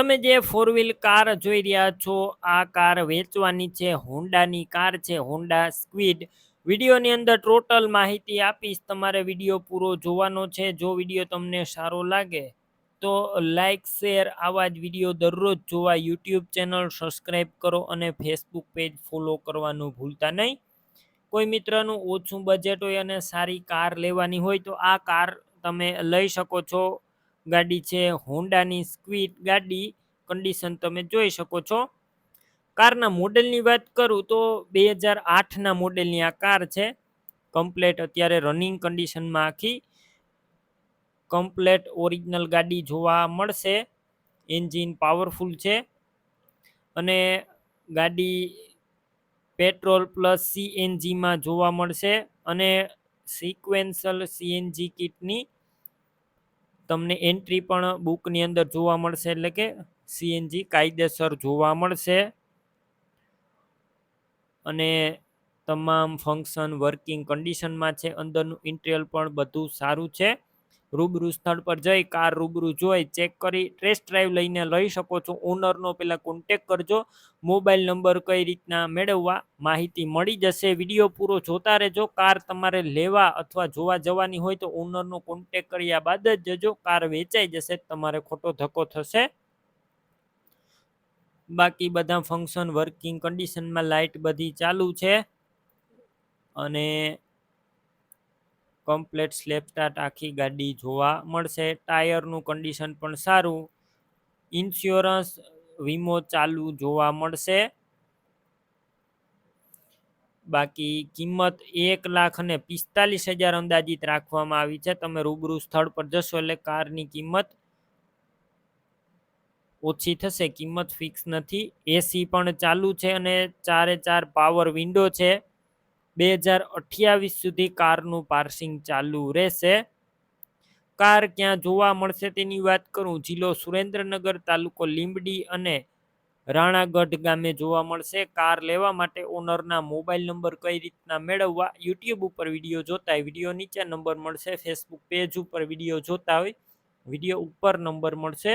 તમે જે four wheel car જોઈ રહ્યા છો, આ કાર વેચવાની છે હોન્ડાની કાર છે હોન્ડા સ્ક્વિડ વિડીયોની અંદર ટોટલ માહિતી આપીશ, તમારે વીડિયો પૂરો જોવાનો છે, જો વીડિયો તમને સારો લાગે, તો લાઈક શેર આવા જ વીડિયો દરરોજ જોવા યુટ્યુબ ચેનલ સબસ્ક્રાઈબ કરો અને ફેસબુક પેજ ફોલો કરવાનું ભૂલતા નહીં. કોઈ મિત્રનું ઓછું બજેટ હોય અને સારી કાર લેવાની હોય તો આ કાર તમે લઈ શકો છો ગાડી છે, હોન્ડાની સ્ક્વિડ ગાડી કન્ડિશન તમે જોઈ શકો છો. કારના મોડેલની વાત કરું તો બે હજાર આઠના મોડેલની આ કાર છે. કમ્પ્લેટ અત્યારે રનિંગ કન્ડિશનમાં આખી. કમ્પ્લેટ ઓરિજિનલ ગાડી જોવા મળશે. એન્જિન પાવરફુલ છે. અને ગાડી પેટ્રોલ પ્લસ સીએનજીમાં જોવા મળશે. અને સિક્વેન્સલ સીએનજી કિટની તમને એન્ટ્રી પણ બુકની અંદર જોવા મળશે એટલે કે સીએનજી કાયદેસર જોવા મળશે. અને તમામ ફંક્શન વર્કિંગ કન્ડિશનમાં છે, અંદરનું ઇન્ટિરિયર પણ બધું સારું છે. રૂબરૂ સ્થળ પર જઈ કાર રૂબરૂ જોઈ ચેક કરી ટેસ્ટ ડ્રાઈવ લઈને લઈ શકો છો. ઓનરનો પહેલાં કોન્ટેક કરજો. મોબાઈલ નંબર કઈ રીતના મેળવવા માહિતી મળી જશે. વીડિયો પૂરો જોતા રહેજો. કાર તમારે લેવા અથવા જોવા જવાની હોય તો ઓનરનો કોન્ટેક કર્યા બાદ જ જજો. કાર વેચાઈ જશે, તમારે ખોટો ધક્કો થશે. બાકી બધા ફંક્શન વર્કિંગ કન્ડિશનમાં લાઇટ બધી ચાલુ છે. અને કમ્પ્લેટ સ્લેપ સ્ટાર્ટ આખી ગાડી જોવા મળશે. ટાયરનું કન્ડિશન પણ સારું. ઇન્સ્યોરન્સ વીમો ચાલુ જોવા મળશે. બાકી કિંમત એક લાખ અને પિસ્તાલીસ હજાર અંદાજિત રાખવામાં આવી છે. તમે રૂબરૂ સ્થળ પર જશો એટલે કારની કિંમત ઓછી થશે. કિંમત ફિક્સ નથી. એસી પણ ચાલુ છે અને ચારે ચાર પાવર વિન્ડો છે. બે હજાર અઠ્યાવીસ સુધી કારનું પાર્સિંગ ચાલુ રહેશે. કાર ક્યાં જોવા મળશે તેની વાત કરું. જિલ્લો સુરેન્દ્રનગર, તાલુકો લીંબડી અને રાણાગઢ ગામે જોવા મળશે. કાર લેવા માટે ઓનરના મોબાઈલ નંબર કઈ રીતના મેળવવા યુટ્યુબ ઉપર વીડિયો જોતા હોય, વીડિયો નીચે નંબર મળશે. ફેસબુક પેજ ઉપર વીડિયો જોતા હોય, વીડિયો ઉપર નંબર મળશે.